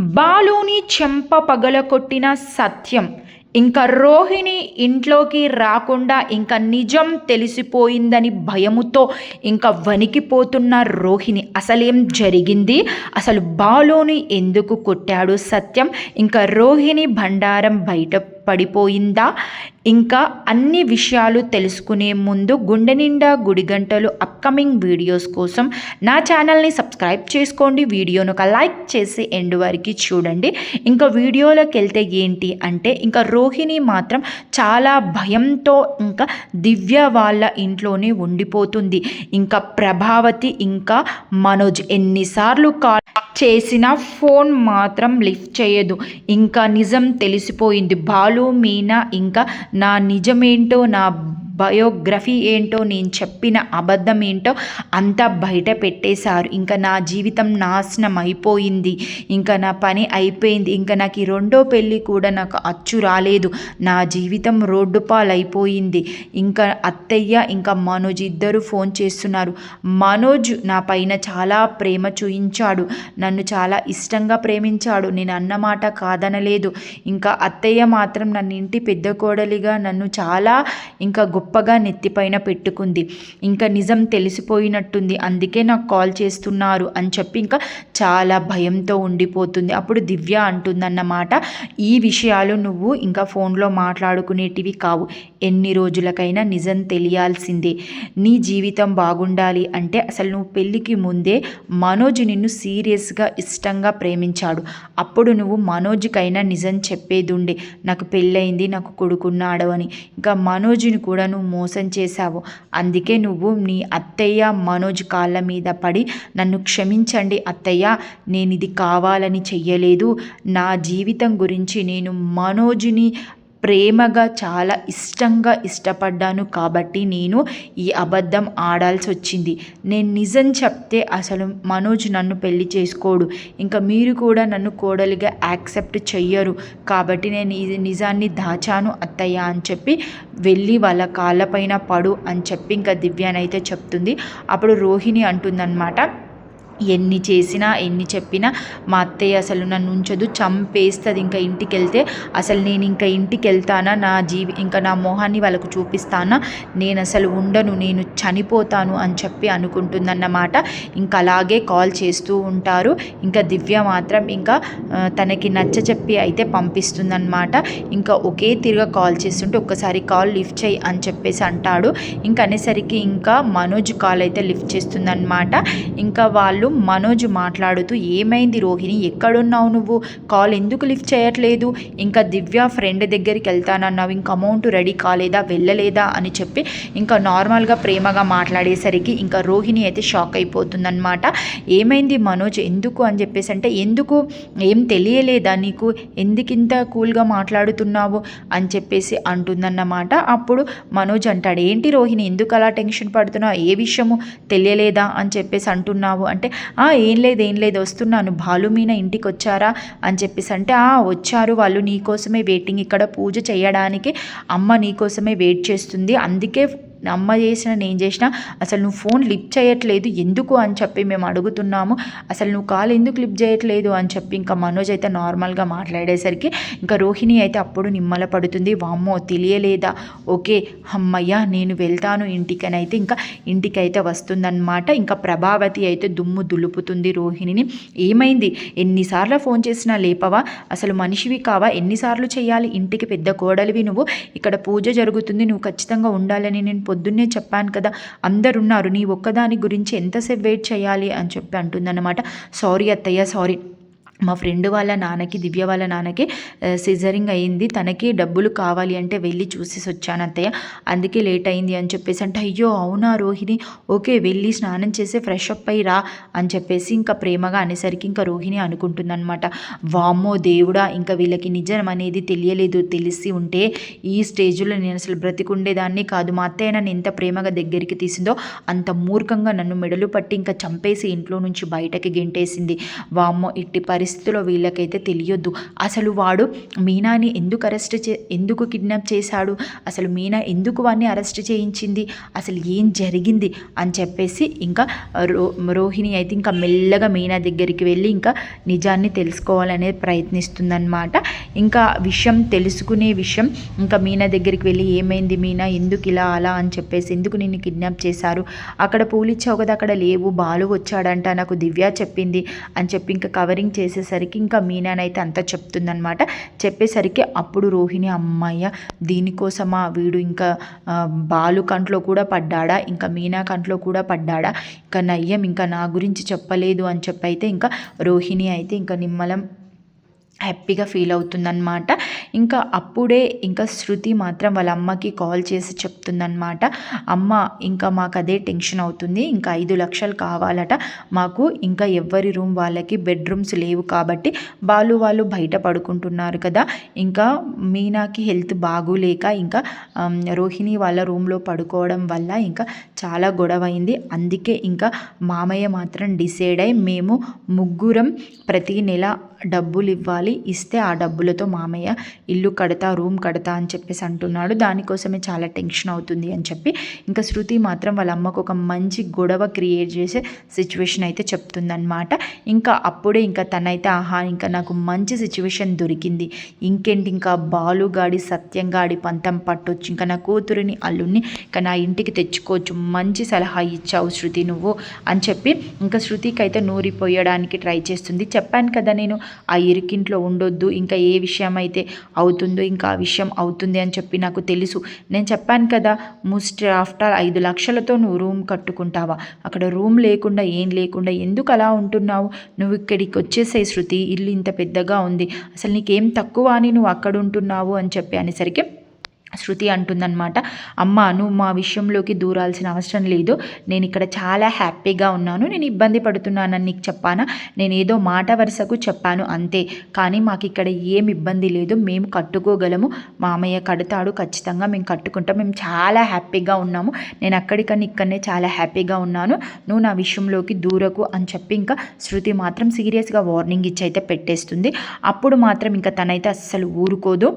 బాలుని చెంప పగలకొట్టిన సత్యం. ఇంకా రోహిణి ఇంట్లోకి రాకుండా ఇంకా నిజం తెలిసిపోయిందని భయముతో ఇంకా వణికిపోతున్న రోహిణి అసలేం జరిగింది? అసలు బాలుని ఎందుకు కొట్టాడు సత్యం? ఇంకా రోహిణి భండారం బయట పడిపోయిందా? ఇంకా అన్ని విషయాలు తెలుసుకునే ముందు గుండె నిండా గుడిగంటలు అప్కమింగ్ వీడియోస్ కోసం నా ఛానల్ని సబ్స్క్రైబ్ చేసుకోండి. వీడియోను ఒక లైక్ చేసి ఎండ్ వరకు చూడండి. ఇంకా వీడియోలోకి వెళ్తే ఏంటి అంటే ఇంకా రోహిణి మాత్రం చాలా భయంతో ఇంకా దివ్య వాళ్ళ ఇంట్లోనే ఉండిపోతుంది. ఇంకా ప్రభావతి ఇంకా మనోజ్ ఎన్నిసార్లు కాల్ చేసిన ఫోన్ మాత్రం లిఫ్ట్ చేయదు. ఇంకా నిజం తెలిసిపోయింది. బాలు మీనా ఇంకా నా నిజమేంటో నా బయోగ్రఫీ ఏంటో నేను చెప్పిన అబద్ధం ఏంటో అంతా బయట పెట్టేశారు. ఇంకా నా జీవితం నాశనం అయిపోయింది. ఇంకా నా పని అయిపోయింది. ఇంకా నాకు ఈ రెండో పెళ్ళి కూడా నాకు అచ్చు రాలేదు. నా జీవితం రోడ్డు పాలైపోయింది. ఇంకా అత్తయ్య ఇంకా మనోజ్ ఇద్దరు ఫోన్ చేస్తున్నారు. మనోజ్ నా పైన చాలా ప్రేమ చూయించాడు. నన్ను చాలా ఇష్టంగా ప్రేమించాడు. నేను అన్నమాట కాదనలేదు. ఇంకా అత్తయ్య మాత్రం నన్ను ఇంటి పెద్ద కోడలిగా నన్ను చాలా ఇంకా గొప్ప గొప్పగా నెత్తిపైన పెట్టుకుంది. ఇంకా నిజం తెలిసిపోయినట్టుంది. అందుకే నాకు కాల్ చేస్తున్నారు అని చెప్పి ఇంకా చాలా భయంతో ఉండిపోతుంది. అప్పుడు దివ్య అంటుందన్నమాట ఈ విషయాలు నువ్వు ఇంకా ఫోన్లో మాట్లాడుకునేటివి కావు. ఎన్ని రోజులకైనా నిజం తెలియాల్సిందే. నీ జీవితం బాగుండాలి అంటే అసలు నువ్వు పెళ్ళికి ముందే మనోజ్ నిన్ను సీరియస్గా ఇష్టంగా ప్రేమించాడు. అప్పుడు నువ్వు మనోజ్కైనా నిజం చెప్పేది ఉండే నాకు పెళ్ళయింది నాకు కొడుకున్నాడు అని. ఇంకా మనోజ్ని కూడా నన్ను మోసం చేశావు. అందుకే నువ్వు నీ అత్తయ్య మనోజ్ కాళ్ళ మీద పడి నన్ను క్షమించండి అత్తయ్య నేను ఇది కావాలని చెయ్యలేదు. నా జీవితం గురించి నేను మనోజ్ని ప్రేమగా చాలా ఇష్టంగా ఇష్టపడ్డాను కాబట్టి నేను ఈ అబద్ధం ఆడాల్సి వచ్చింది నేను నిజం చెప్తే అసలు మనోజ్ నన్ను పెళ్ళి చేసుకోడు. ఇంకా మీరు కూడా నన్ను కోడలిగా యాక్సెప్ట్ చెయ్యరు. కాబట్టి నేను ఈ నిజాన్ని దాచాను అత్తయ్య అని చెప్పి వెళ్ళి వాళ్ళ కాళ్ళపైన పడు అని చెప్పి ఇంకా దివ్యానైతే చెప్తుంది. అప్పుడు రోహిణి అంటుందన్నమాట ఎన్ని చేసినా ఎన్ని చెప్పినా మా అత్తయ్య అసలు నన్ను ఉంచదు చంపేస్తుంది ఇంకా ఇంటికి వెళ్తే అసలు నేను ఇంకా ఇంటికి వెళ్తానా నా జీవి ఇంకా నా మొహాన్ని వాళ్ళకు చూపిస్తానా? నేను అసలు ఉండను నేను చనిపోతాను అని చెప్పి అనుకుంటుందన్నమాట. ఇంకా అలాగే కాల్ చేస్తూ ఉంటారు. ఇంకా దివ్య మాత్రం ఇంకా తనకి నచ్చ చెప్పి అయితే పంపిస్తుందన్నమాట. ఇంకా ఒకే తిరుగా కాల్ చేస్తుంటే ఒక్కసారి కాల్ లిఫ్ట్ చేయి అని చెప్పేసి అంటాడు. ఇంకా అనేసరికి ఇంకా మనోజ్ కాల్ అయితే లిఫ్ట్ చేస్తుందన్నమాట. ఇంకా వాళ్ళు మనోజ్ మాట్లాడుతూ ఏమైంది రోహిణి? ఎక్కడున్నావు నువ్వు? కాల్ ఎందుకు లిఫ్ట్ చేయట్లేదు? ఇంకా దివ్య ఫ్రెండ్ దగ్గరికి వెళ్తానన్నావు. ఇంకా అమౌంట్ రెడీ కాలేదా? వెళ్ళలేదా? అని చెప్పి ఇంకా నార్మల్గా ప్రేమగా మాట్లాడేసరికి ఇంకా రోహిణి అయితే షాక్ అయిపోతుందన్నమాట. ఏమైంది మనోజ్? ఎందుకు? అని చెప్పేసి అంటే ఎందుకు? ఏం తెలియలేదా నీకు? ఎందుకింత కూల్గా మాట్లాడుతున్నావు? అని చెప్పేసి అంటుందన్నమాట. అప్పుడు మనోజ్ అంటాడు ఏంటి రోహిణి? ఎందుకు అలా టెన్షన్ పడుతున్నావు? ఏ విషయము తెలియలేదా? అని చెప్పేసి అంటున్నావు. అంటే ఏం లేదు ఏం లేదు వస్తున్నాను. భాలు మీన ఇంటికి వచ్చారా అని చెప్పేసి అంటే వచ్చారు వాళ్ళు నీకోసమే వెయిటింగ్. ఇక్కడ పూజ చేయడానికి అమ్మ నీకోసమే వెయిట్ చేస్తుంది. అందుకే అమ్మ చేసిన నేను చేసిన. అసలు నువ్వు ఫోన్ లిప్ చేయట్లేదు. ఎందుకు అని చెప్పి మేము అడుగుతున్నాము. అసలు నువ్వు కాల్ ఎందుకు లిప్ చేయట్లేదు అని చెప్పి ఇంకా మనోజ్ అయితే నార్మల్గా మాట్లాడేసరికి ఇంకా రోహిణి అయితే అప్పుడు నిమ్మల పడుతుంది. వామ్మో తెలియలేదా? ఓకే అమ్మయ్య నేను వెళ్తాను ఇంటికని అయితే ఇంకా ఇంటికైతే వస్తుందన్నమాట. ఇంకా ప్రభావతి అయితే దుమ్ము దులుపుతుంది రోహిణిని. ఏమైంది? ఎన్నిసార్లు ఫోన్ చేసినా లేపవా? అసలు మనిషివి కావా? ఎన్నిసార్లు చేయాలి? ఇంటికి పెద్ద కోడలివి నువ్వు. ఇక్కడ పూజ జరుగుతుంది. నువ్వు ఖచ్చితంగా ఉండాలని నేను పొద్దున్నే చెప్పాను కదా అందరున్నారు నీ ఒక్కదాని గురించి ఎంతసేపు వెయిట్ చేయాలి అని చెప్పి అంటుందన్నమాట. సారీ అత్తయ్య సారీ. మా ఫ్రెండ్ వాళ్ళ నాన్నకి దివ్య వాళ్ళ నాన్నకి సిజరింగ్ అయింది. తనకి డబ్బులు కావాలి అంటే వెళ్ళి చూసేసి వచ్చాను అత్తయ్య. అందుకే లేట్ అయింది అని చెప్పేసి అంటే అయ్యో అవునా రోహిణి? ఓకే వెళ్ళి స్నానం చేసి ఫ్రెష్ అప్ అయ్యి రా అని చెప్పేసి ఇంకా ప్రేమగా అనేసరికి ఇంకా రోహిణి అనుకుంటుందన్నమాట. వామ్మో దేవుడా ఇంకా వీళ్ళకి నిజం అనేది తెలియలేదు. తెలిసి ఉంటే ఈ స్టేజ్లో నేను అసలు బ్రతికుండేదాన్ని కాదు. మా అత్తయ్య నన్ను ఎంత ప్రేమగా దగ్గరికి తీసిందో అంత మూర్ఖంగా నన్ను మెడలు పట్టి ఇంకా చంపేసి ఇంట్లో నుంచి బయటకి గెంటేసింది. వామ్మో ఇట్టి పరిస్థితి పరిస్థితిలో వీళ్ళకైతే తెలియొద్దు. అసలు వాడు మీనాని ఎందుకు అరెస్ట్ చే ఎందుకు కిడ్నాప్ చేశాడు? అసలు మీనా ఎందుకు వాడిని అరెస్ట్ చేయించింది? అసలు ఏం జరిగింది? అని చెప్పేసి ఇంకా రో రోహిణి అయితే ఇంకా మెల్లగా మీనా దగ్గరికి వెళ్ళి ఇంకా నిజాన్ని తెలుసుకోవాలనేది ప్రయత్నిస్తుందన్నమాట. ఇంకా విషయం తెలుసుకునే విషయం ఇంకా మీనా దగ్గరికి వెళ్ళి ఏమైంది మీనా? ఎందుకు ఇలా అలా అని చెప్పేసి ఎందుకు నిన్ను కిడ్నాప్ చేశారు? అక్కడ పూలిచ్చావు కదా అక్కడ లేవు. బాలు వచ్చాడంట నాకు దివ్య చెప్పింది అని చెప్పి ఇంకా కవరింగ్ చేసే చేసేసరికి ఇంకా మీనానైతే అంతా చెప్తుందనమాట చెప్పేసరికి అప్పుడు రోహిణి అమ్మాయ్య దీనికోసమా వీడు ఇంకా బాలు కంట్లో కూడా పడ్డాడా? ఇంకా మీనా కంట్లో కూడా పడ్డాడా? ఇంకా నయ్యం ఇంకా నా గురించి చెప్పలేదు అని చెప్పి అయితే ఇంకా రోహిణి అయితే ఇంకా నిమ్మలం హ్యాపీగా ఫీల్ అవుతుందన్నమాట. ఇంకా అప్పుడే ఇంకా శృతి మాత్రం వాళ్ళ అమ్మకి కాల్ చేసి చెప్తుందన్నమాట. అమ్మ ఇంకా మాకు అదే టెన్షన్ అవుతుంది. ఇంకా ఐదు లక్షలు కావాలట. మాకు ఇంకా ఎవరి రూమ్ వాళ్ళకి బెడ్రూమ్స్ లేవు కాబట్టి వాళ్ళు వాళ్ళు బయట పడుకుంటున్నారు కదా. ఇంకా మీనాకి హెల్త్ బాగోలేక ఇంకా రోహిణి వాళ్ళ రూమ్లో పడుకోవడం వల్ల ఇంకా చాలా గొడవ అయింది అందుకే ఇంకా మామయ్య మాత్రం డిసైడ్ అయి మేము ముగ్గురం ప్రతి నెల డబ్బులు ఇవ్వాలి ఇస్తే ఆ డబ్బులతో మామయ్య ఇల్లు కడతా రూమ్ కడతా అని చెప్పేసి అంటున్నాడు. దానికోసమే చాలా టెన్షన్ అవుతుంది అని చెప్పి ఇంకా శృతి మాత్రం వాళ్ళ అమ్మకు ఒక మంచి గొడవ క్రియేట్ చేసే సిచ్యువేషన్ అయితే చెప్తుందనమాట ఇంకా అప్పుడే ఇంకా తనైతే ఆహా ఇంకా నాకు మంచి సిచ్యువేషన్ దొరికింది. ఇంకేంటి? ఇంకా బాలుగాడి సత్యంగాడి పంతం పట్టొచ్చు. ఇంకా నా కూతురిని అల్లుడిని ఇంకా నా ఇంటికి తెచ్చుకోవచ్చు. మంచి సలహా ఇచ్చావు శృతి నువ్వు అని చెప్పి ఇంకా శృతికి అయితే నూరిపోయడానికి ట్రై చేస్తుంది. చెప్పాను కదా నేను ఆ ఇరుకింట్లో ఉండొద్దు ఇంకా ఏ విషయం అయితే అవుతుందో ఇంకా ఆ విషయం అవుతుంది అని చెప్పి నాకు తెలుసు. నేను చెప్పాను కదా ముస్ట్ ఆఫ్టర్ ఐదు లక్షలతో నువ్వు రూమ్ కట్టుకుంటావా? అక్కడ రూమ్ లేకుండా ఏం లేకుండా ఎందుకు అలా ఉంటున్నావు? నువ్వు ఇక్కడికి వచ్చేసే శృతి ఇల్లు ఇంత పెద్దగా ఉంది. అసలు నీకేం తక్కువ అని నువ్వు అక్కడ ఉంటున్నావు? అని చెప్పి అనేసరికి శృతి అంటుందన్నమాట అమ్మ నువ్వు మా విషయంలోకి దూరాల్సిన అవసరం లేదు. నేను ఇక్కడ చాలా హ్యాపీగా ఉన్నాను. నేను ఇబ్బంది పడుతున్నానని నీకు చెప్పానా? నేను ఏదో మాట వరుసకు చెప్పాను అంతే. కానీ మాకు ఇక్కడ ఏం ఇబ్బంది లేదు. మేము కట్టుకోగలము. మామయ్య కడతాడు. ఖచ్చితంగా మేము కట్టుకుంటాం. మేము చాలా హ్యాపీగా ఉన్నాము. నేను అక్కడికన్నా ఇక్కడనే చాలా హ్యాపీగా ఉన్నాను. నువ్వు నా విషయంలోకి దూరకు అని చెప్పి ఇంకా శృతి మాత్రం సీరియస్గా వార్నింగ్ ఇచ్చి అయితే పెట్టేస్తుంది. అప్పుడు మాత్రం ఇంకా తనైతే అస్సలు ఊరుకోదు.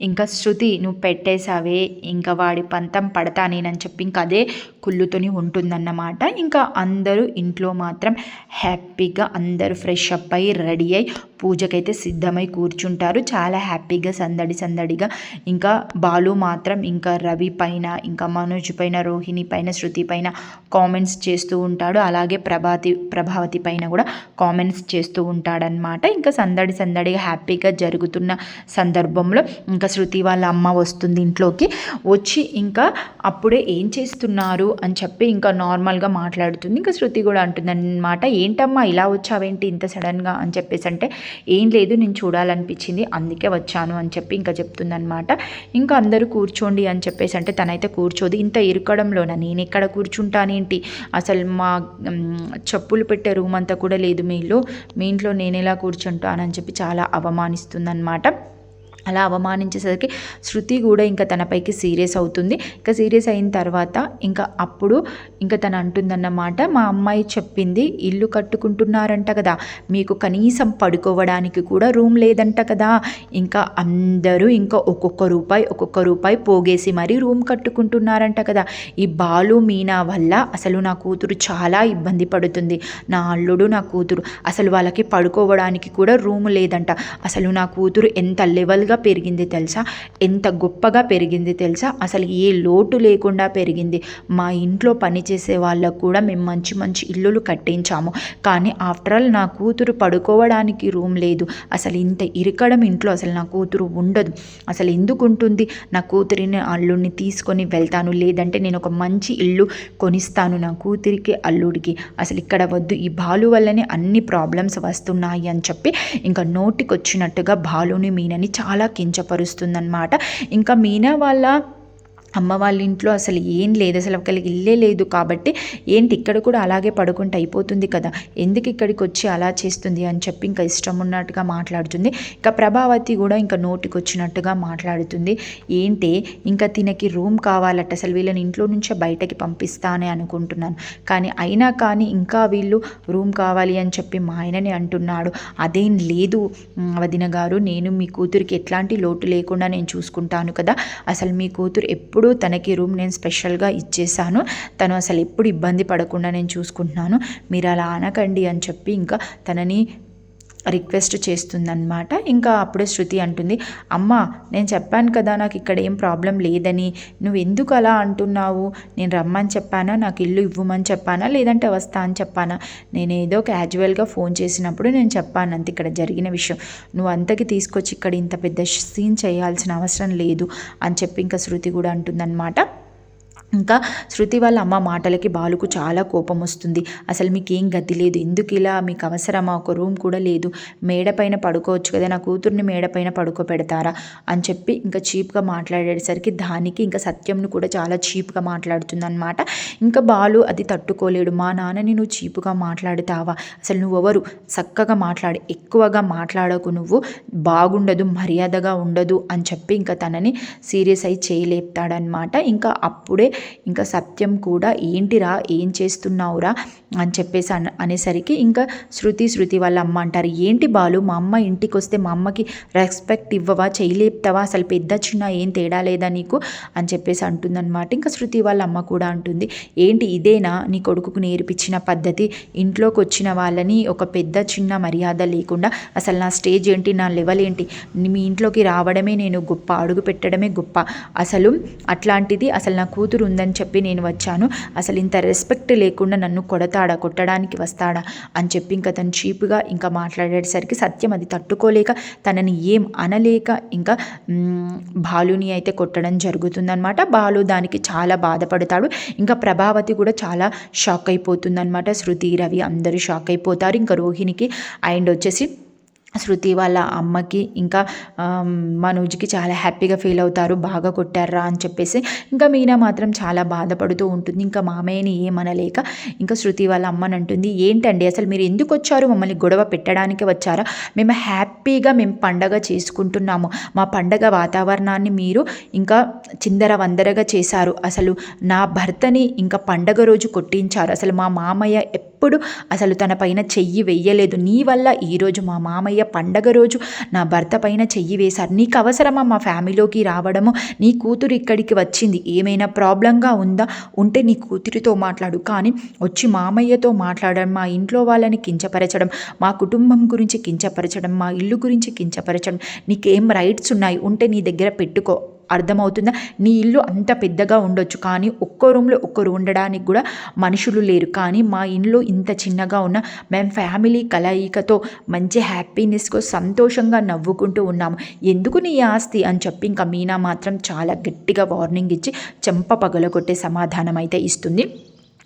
ఇంకా శృతి నువ్వు పెట్టేశావే ఇంకా వాడి పంతం పడతా నేనని చెప్పి ఇంకా అదే కుళ్ళుతోని ఉంటుందన్నమాట. ఇంకా అందరూ ఇంట్లో మాత్రం హ్యాపీగా అందరూ ఫ్రెష్ అప్ అయ్యి రెడీ అయ్యి పూజకైతే సిద్ధమై కూర్చుంటారు. చాలా హ్యాపీగా సందడి సందడిగా. ఇంకా బాలు మాత్రం ఇంకా రవి పైన ఇంకా మనోజ్ పైన రోహిణి పైన శృతి పైన కామెంట్స్ చేస్తూ ఉంటాడు. అలాగే ప్రభాతి ప్రభావతి పైన కూడా కామెంట్స్ చేస్తూ ఉంటాడనమాట ఇంకా సందడి సందడిగా హ్యాపీగా జరుగుతున్న సందర్భంలో ఇంకా శృతి వాళ్ళ అమ్మ వస్తుంది ఇంట్లోకి. వచ్చి ఇంకా అప్పుడే ఏం చేస్తున్నారు అని చెప్పి ఇంకా నార్మల్గా మాట్లాడుతుంది. ఇంకా శృతి కూడా అంటుందన్నమాట ఏంటమ్మా ఇలా వచ్చావేంటి ఇంత సడన్గా? అని చెప్పేసి అంటే ఏం లేదు నేను చూడాలనిపించింది అందుకే వచ్చాను అని చెప్పి ఇంకా చెప్తుందనమాట ఇంకా అందరూ కూర్చోండి అని చెప్పేసి అంటే తనైతే కూర్చోదు. ఇంత ఇరుకడంలోన నేను ఎక్కడ కూర్చుంటానేంటి? అసలు మా చెప్పులు పెట్టే రూమ్ అంతా కూడా లేదు మీ ఇల్లు మీ ఇంట్లో నేను ఎలా కూర్చుంటానని చెప్పి చాలా అవమానిస్తుందన్నమాట. అలా అవమానించేసరికి శృతి కూడా ఇంకా తనపైకి సీరియస్ అవుతుంది. ఇంకా సీరియస్ అయిన తర్వాత ఇంకా అప్పుడు ఇంకా తను అంటుందన్నమాట మా అమ్మాయి చెప్పింది ఇల్లు కట్టుకుంటున్నారంట కదా మీకు కనీసం పడుకోవడానికి కూడా రూమ్ లేదంట కదా ఇంకా అందరూ ఇంకా ఒక్కొక్క రూపాయి ఒక్కొక్క రూపాయి పోగేసి మరీ రూమ్ కట్టుకుంటున్నారంట కదా ఈ బాలు మీనా వల్ల అసలు నా కూతురు చాలా ఇబ్బంది పడుతుంది నా అల్లుడు నా కూతురు అసలు వాళ్ళకి పడుకోవడానికి కూడా రూమ్ లేదంట అసలు నా కూతురు ఎంత లెవెల్ లెవెల్గా పెరిగింది తెలుసా? ఎంత గొప్పగా పెరిగింది తెలుసా? అసలు ఏ లోటు లేకుండా పెరిగింది. మా ఇంట్లో పనిచేసే వాళ్ళకు కూడా మేము మంచి మంచి ఇల్లులు కట్టించాము. కానీ ఆఫ్టర్ ఆల్ నా కూతురు పడుకోవడానికి రూమ్ లేదు. అసలు ఇంత ఇరకడం ఇంట్లో అసలు నా కూతురు ఉండదు. అసలు ఎందుకు ఉంటుంది? నా కూతురిని అల్లుడిని తీసుకొని వెళ్తాను. లేదంటే నేను ఒక మంచి ఇల్లు కొనిస్తాను నా కూతురికి అల్లుడికి. అసలు ఇక్కడ వద్దు. ఈ బాలు వల్లనే అన్ని ప్రాబ్లమ్స్ వస్తున్నాయి అని చెప్పి ఇంకా నోటికి వచ్చినట్టుగా బాలుని మీనని చాలా కించపరుస్తుందన్నమాట. ఇంకా మీనా వాళ్ళ అమ్మ వాళ్ళ ఇంట్లో అసలు ఏం లేదు అసలు ఒకరికి ఇల్లే లేదు కాబట్టి ఏంటి ఇక్కడ కూడా అలాగే పడుకుంటే అయిపోతుంది కదా? ఎందుకు ఇక్కడికి వచ్చి అలా చేస్తుంది అని చెప్పి ఇంకా ఇష్టం ఉన్నట్టుగా మాట్లాడుతుంది. ఇంకా ప్రభావతి కూడా ఇంకా నోటికి వచ్చినట్టుగా మాట్లాడుతుంది. ఏంటి? ఇంకా తినకి రూమ్ కావాలట అసలు వీళ్ళని ఇంట్లో నుంచే బయటకి పంపిస్తానే అనుకుంటున్నాను. కానీ అయినా కానీ ఇంకా వీళ్ళు రూమ్ కావాలి అని చెప్పి మా ఆయనని అంటున్నాడు. అదేం లేదు వదిన గారు నేను మీ కూతురికి ఎట్లాంటి లోటు లేకుండా నేను చూసుకుంటాను కదా? అసలు మీ కూతురు ఎప్పుడు ఎప్పుడు తనకి రూమ్ నేను స్పెషల్గా ఇచ్చేసాను తను అసలు ఎప్పుడు ఇబ్బంది పడకుండా నేను చూసుకుంటున్నాను. మీరు అలా అనకండి అని చెప్పి ఇంకా తనని రిక్వెస్ట్ చేస్తుందన్నమాట. ఇంకా అప్పుడే శృతి అంటుంది అమ్మ నేను చెప్పాను కదా నాకు ఇక్కడ ఏం ప్రాబ్లం లేదని. నువ్వు ఎందుకు అలా అంటున్నావు? నేను రమ్మని చెప్పానా? నాకు ఇల్లు ఇవ్వమని చెప్పానా? లేదంటే వస్తా అని చెప్పానా? నేను ఏదో క్యాజువల్గా ఫోన్ చేసినప్పుడు నేను చెప్పాను అంత ఇక్కడ జరిగిన విషయం. నువ్వు అంతకి తీసుకొచ్చి ఇక్కడ ఇంత పెద్ద సీన్ చేయాల్సిన అవసరం లేదు అని చెప్పి ఇంకా శృతి కూడా అంటుందన్నమాట. ఇంకా శృతి వాళ్ళ అమ్మ మాటలకి బాలుకు చాలా కోపం వస్తుంది. అసలు మీకేం గతి లేదు. ఎందుకు ఇలా? మీకు అవసరమా? ఒక రూమ్ కూడా లేదు. మేడపైన పడుకోవచ్చు కదా? నా కూతుర్ని మేడపైన పడుకో పడుకోబెడతారా? అని చెప్పి ఇంకా చీప్గా మాట్లాడేసరికి దానికి ఇంకా సత్యంను కూడా చాలా చీప్గా మాట్లాడుతుంది అనమాట ఇంకా బాలు అది తట్టుకోలేడు. మా నాన్నని నువ్వు చీపుగా మాట్లాడుతావా? అసలు నువ్వెవరు చక్కగా మాట్లాడు. ఎక్కువగా మాట్లాడకు నువ్వు. బాగుండదు మర్యాదగా ఉండదు అని చెప్పి ఇంకా తనని సీరియస్ అయి చేయలేపుతాడనమాట ఇంకా అప్పుడే ఇంకా సత్యం కూడా ఏంటిరా? ఏం చేస్తున్నావురా? అని చెప్పేసి అన అనేసరికి ఇంకా శృతి శృతి వాళ్ళ అమ్మ అంటారు ఏంటి బాలు మా అమ్మ ఇంటికి వస్తే మా అమ్మకి రెస్పెక్ట్ ఇవ్వవా? చేయలేపుతావా? అసలు పెద్ద చిన్న ఏం తేడా లేదా నీకు? అని చెప్పేసి అంటుందన్నమాట. ఇంకా శృతి వాళ్ళ అమ్మ కూడా అంటుంది ఏంటి ఇదేనా? నీ కొడుకుకు నేర్పించిన పద్ధతి? ఇంట్లోకి వచ్చిన వాళ్ళని ఒక పెద్ద చిన్న మర్యాద లేకుండా అసలు నా స్టేజ్ ఏంటి నా లెవెల్ ఏంటి? మీ ఇంట్లోకి రావడమే నేను గొప్ప అడుగు పెట్టడమే గొప్ప. అసలు అట్లాంటిది అసలు నా కూతురు ఉందని చెప్పి నేను వచ్చాను. అసలు ఇంత రెస్పెక్ట్ లేకుండా నన్ను కొడతాడా కొట్టడానికి వస్తాడా అని చెప్పి ఇంకా తను చీపుగా ఇంకా మాట్లాడేసరికి సత్యం అది తట్టుకోలేక తనని ఏం అనలేక ఇంకా బాలుని అయితే కొట్టడం జరుగుతుందనమాట బాలు దానికి చాలా బాధపడతాడు. ఇంకా ప్రభావతి కూడా చాలా షాక్ అయిపోతుందనమాట శృతి రవి అందరూ షాక్ అయిపోతారు. ఇంకా రోహిణికి అండ్ వచ్చేసి శృతి వాళ్ళ అమ్మకి ఇంకా మనోజ్కి చాలా హ్యాపీగా ఫీల్ అవుతారు బాగా కొట్టారా అని చెప్పేసి. ఇంకా మీనా మాత్రం చాలా బాధపడుతూ ఉంటుంది. ఇంకా మామయ్యని ఏమనలేక ఇంకా శృతి వాళ్ళ అమ్మని అంటుంది ఏంటండి అసలు మీరు ఎందుకు వచ్చారు? మమ్మల్ని గొడవ పెట్టడానికి వచ్చారా? మేము హ్యాపీగా మేము పండగ చేసుకుంటున్నాము. మా పండగ వాతావరణాన్ని మీరు ఇంకా చిందర వందరగా చేశారు. అసలు నా భర్తని ఇంకా పండగ రోజు కొట్టించారు. అసలు మా మామయ్య ఎప్పుడు అసలు తన పైన చెయ్యి వెయ్యలేదు. నీ వల్ల ఈరోజు మా మామయ్య పండగ రోజు నా భర్త పైన చెయ్యి వేశారు. నీకు అవసరమా మా ఫ్యామిలీలోకి రావడము? నీ కూతురు ఇక్కడికి వచ్చింది. ఏమైనా ప్రాబ్లంగా ఉందా? ఉంటే నీ కూతురితో మాట్లాడు. కానీ వచ్చి మామయ్యతో మాట్లాడడం మా ఇంట్లో వాళ్ళని కించపరచడం మా కుటుంబం గురించి కించపరచడం మా ఇల్లు గురించి కించపరచడం నీకేం రైట్స్ ఉన్నాయి? ఉంటే నీ దగ్గర పెట్టుకో. అర్థమవుతుందా? నీ ఇల్లు అంత పెద్దగా ఉండొచ్చు కానీ ఒక్కో రూమ్లో ఒక్కరు ఉండడానికి కూడా మనుషులు లేరు. కానీ మా ఇంట్లో ఇంత చిన్నగా ఉన్న మేము ఫ్యామిలీ కలయికతో మంచి హ్యాపీనెస్కు సంతోషంగా నవ్వుకుంటూ ఉన్నాము. ఎందుకు నీ ఆస్తి? అని చెప్పి ఇంకా మీనా మాత్రం చాలా గట్టిగా వార్నింగ్ ఇచ్చి చెంప పగలగొట్టే సమాధానం అయితే ఇస్తుంది.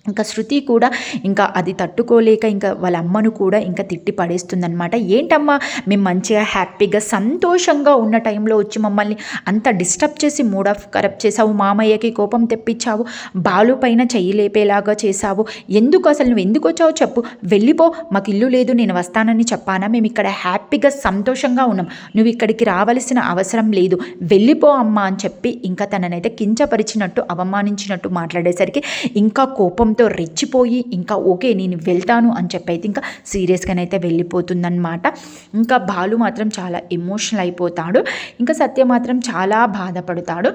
ఇంకా శృతి కూడా ఇంకా అది తట్టుకోలేక ఇంకా వాళ్ళ అమ్మను కూడా ఇంకా తిట్టి పడేస్తుందనమాట ఏంటమ్మా మేము మంచిగా హ్యాపీగా సంతోషంగా ఉన్న టైంలో వచ్చి మమ్మల్ని అంత డిస్టర్బ్ చేసి మూడ్ ఆఫ్ కరప్ట్ చేసావు మామయ్యకి కోపం తెప్పించావు బాలు పైన చెయ్యి లేపేలాగా చేసావు ఎందుకు అసలు నువ్వు ఎందుకు వచ్చావు చెప్పు వెళ్ళిపో మాకు ఇల్లు లేదు నేను వస్తానని చెప్పానా? మేము ఇక్కడ హ్యాపీగా సంతోషంగా ఉన్నాం నువ్వు ఇక్కడికి రావలసిన అవసరం లేదు వెళ్ళిపో అమ్మా అని చెప్పి ఇంకా తననైతే కించపరిచినట్టు అవమానించినట్టు మాట్లాడేసరికి ఇంకా కోపం దాంతో రెచ్చిపోయి ఇంకా ఓకే నేను వెళ్తాను అని చెప్పి అయితే ఇంకా సీరియస్గానైతే వెళ్ళిపోతుందన్నమాట. ఇంకా బాలు మాత్రం చాలా ఎమోషనల్ అయిపోతాడు. ఇంకా సత్య మాత్రం చాలా బాధపడతాడు.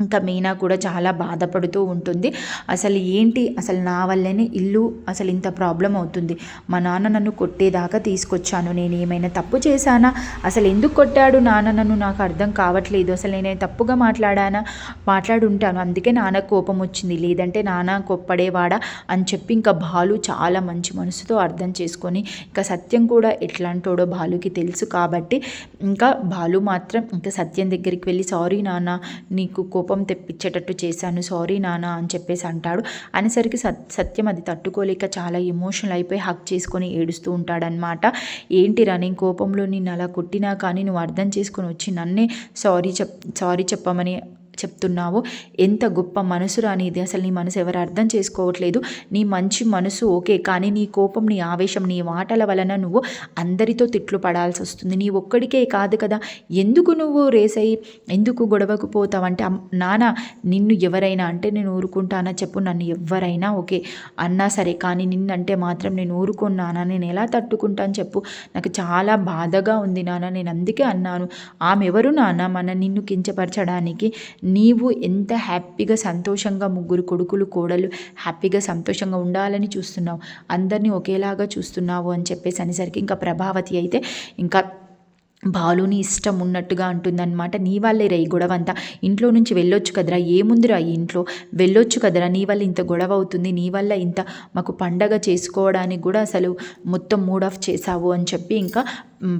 ఇంకా మీనా కూడా చాలా బాధపడుతూ ఉంటుంది. అసలు ఏంటి? అసలు నా వల్లనే ఇల్లు అసలు ఇంత ప్రాబ్లం అవుతుంది. మా నాన్న నన్ను కొట్టేదాకా తీసుకొచ్చాను. నేను ఏమైనా తప్పు చేశానా? అసలు ఎందుకు కొట్టాడు నాన్న నన్ను? నాకు అర్థం కావట్లేదు. అసలు నేను తప్పుగా మాట్లాడానా? మాట్లాడుంటాను. అందుకే నాన్న కోపం వచ్చింది. లేదంటే నాన్న కొప్పడేవాడా? అని చెప్పి ఇంకా బాలు చాలా మంచి మనసుతో అర్థం చేసుకొని ఇంకా సత్యం కూడా ఎట్లాంటోడో బాలుకి తెలుసు కాబట్టి ఇంకా బాలు మాత్రం ఇంకా సత్యం దగ్గరికి వెళ్ళి సారీ నాన్న నీకు కోపం కోపం తెప్పించేటట్టు చేశాను. సారీ నానా అని చెప్పేసి అంటాడు. అనేసరికి సత్యం అది తట్టుకోలేక చాలా ఎమోషనల్ అయిపోయి హక్ చేసుకొని ఏడుస్తూ ఉంటాడనమాట ఏంటిరా నేను కోపంలో నిన్ను అలా కొట్టినా కానీ నువ్వు అర్థం చేసుకొని వచ్చి నన్నే సారీ చెప్ సారీ చెప్పమని చెప్తున్నావో. ఎంత గొప్ప మనసురా నీది అసలు నీ మనసు ఎవరు అర్థం చేసుకోవట్లేదు. నీ మంచి మనసు ఓకే కానీ నీ కోపం నీ ఆవేశం నీ మాటల వలన నువ్వు అందరితో తిట్లు పడాల్సి వస్తుంది. నీ ఒక్కడికే కాదు కదా. ఎందుకు నువ్వు రేస్ అయ్యి ఎందుకు గొడవకు పోతావంటే అమ్- నాన్న నిన్ను ఎవరైనా అంటే నేను ఊరుకుంటానా? చెప్పు నన్ను ఎవరైనా ఓకే అన్నా సరే కానీ నిన్నంటే మాత్రం నేను ఊరుకున్నానా? నేను ఎలా తట్టుకుంటాను చెప్పు. నాకు చాలా బాధగా ఉంది నాన్న నేను అందుకే అన్నాను. ఆమె ఎవరు నాన్న మన నిన్ను కించపరచడానికి నీవు ఎంత హ్యాపీగా సంతోషంగా ముగ్గురు కొడుకులు కోడలు హ్యాపీగా సంతోషంగా ఉండాలని చూస్తున్నావు? అందరినీ ఒకేలాగా చూస్తున్నావు అని చెప్పేసి అనేసరికి ఇంకా ప్రభావతి అయితే ఇంకా బాలుని ఇష్టం ఉన్నట్టుగా అంటుందన్నమాట. నీ వాళ్ళే రా ఈ గొడవ అంతా ఇంట్లో నుంచి వెళ్ళొచ్చు కదరా. ఏముందిరా ఈ ఇంట్లో? వెళ్ళొచ్చు కదరా. నీ వల్ల ఇంత గొడవ అవుతుంది. నీ వల్ల ఇంత మాకు పండగ చేసుకోవడానికి కూడా అసలు మొత్తం మూడ్ ఆఫ్ చేసావు అని చెప్పి ఇంకా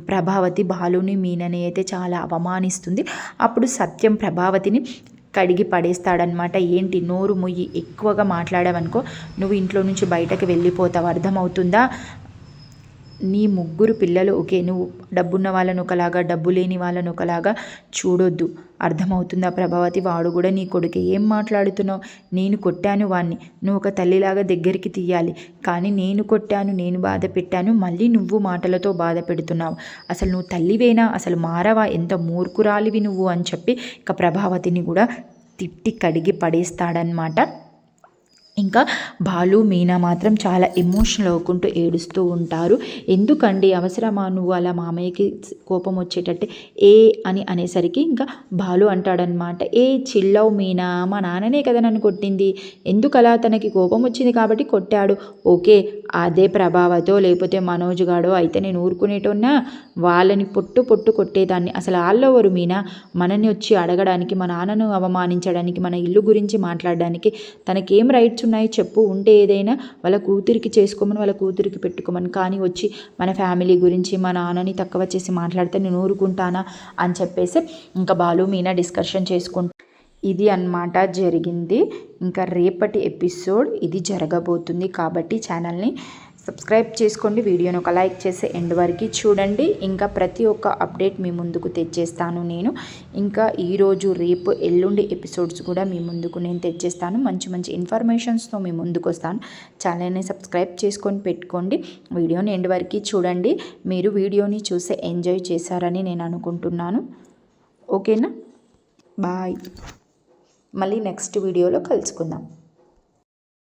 ప్రభావతి బాలుని మీనని అయితే చాలా అవమానిస్తుంది. అప్పుడు సత్యం ప్రభావతిని కడిగి పడేస్తాడనమాట ఏంటి? నోరు ముయ్యి ఎక్కువగా మాట్లాడావనుకో నువ్వు ఇంట్లో నుంచి బయటకు వెళ్ళిపోతావు. అర్థమవుతుందా? నీ ముగ్గురు పిల్లలు ఓకే నువ్వు డబ్బున్న వాళ్ళను ఒకలాగా డబ్బు లేని వాళ్ళను ఒకలాగా చూడొద్దు. అర్థమవుతుందా ప్రభావతి? వాడు కూడా నీ కొడుకే. ఏం మాట్లాడుతున్నావు? నేను కొట్టాను వాణ్ణి. నువ్వు ఒక తల్లిలాగా దగ్గరికి తీయాలి. కానీ నేను కొట్టాను నేను బాధ పెట్టాను. మళ్ళీ నువ్వు మాటలతో బాధ పెడుతున్నావు. అసలు నువ్వు తల్లివేనా? అసలు మారవా? ఎంత మూర్ఖురాలివి నువ్వు అని చెప్పి ఇక ప్రభావతిని కూడా తిట్టి కడిగి పడేస్తాడనమాట ఇంకా బాలు మీనా మాత్రం చాలా ఎమోషనల్ అవ్వకుంటూ ఏడుస్తూ ఉంటారు. ఎందుకండి అవసరమా నువ్వు అలా మామయ్యకి కోపం వచ్చేటట్టు? ఏ అని అనేసరికి ఇంకా బాలు అంటాడనమాట ఏ చిల్లవు మీనా మా నాన్ననే కదా నన్ను కొట్టింది. ఎందుకు అలా తనకి కోపం వచ్చింది కాబట్టి కొట్టాడు? ఓకే అదే ప్రభావతో లేకపోతే మనోజ్ గాడో అయితే నేను ఊరుకునేటోన్నా? వాళ్ళని పొట్టు పొట్టు కొట్టేదాన్ని. అసలు వాళ్ళెవరు మీనా? మనని వచ్చి అడగడానికి మా నాన్నను అవమానించడానికి మన ఇల్లు గురించి మాట్లాడడానికి తనకేం రైట్స్ ఉన్నాయి చెప్పు ఉంటే ఏదైనా వాళ్ళ కూతురికి చేసుకోమని వాళ్ళ కూతురికి పెట్టుకోమని కానీ వచ్చి మన ఫ్యామిలీ గురించి మా నాన్నని తక్కువ చేసి మాట్లాడితే నేను ఊరుకుంటానా అని చెప్పేసి ఇంకా బాలు మీనా డిస్కషన్ చేసుకుంటా ఇది అన్నమాట జరిగింది. ఇంకా రేపటి ఎపిసోడ్ ఇది జరగబోతుంది కాబట్టి ఛానల్ని సబ్స్క్రైబ్ చేసుకోండి. వీడియోని ఒక లైక్ చేసి ఎండ్ వరకు చూడండి. ఇంకా ప్రతి ఒక్క అప్డేట్ మీ ముందుకు తెచ్చేస్తాను నేను. ఇంకా ఈరోజు రేపు ఎల్లుండి ఎపిసోడ్స్ కూడా మీ ముందుకు నేను తెచ్చేస్తాను. మంచి మంచి ఇన్ఫర్మేషన్స్తో మీ ముందుకు వస్తాను. ఛానల్ని సబ్స్క్రైబ్ చేసుకొని పెట్టుకోండి. వీడియోని ఎండ్ వరకు చూడండి. మీరు వీడియోని చూసి ఎంజాయ్ చేశారని నేను అనుకుంటున్నాను. ఓకేనా? బాయ్. మళ్ళీ నెక్స్ట్ వీడియోలో కలుసుకుందాం.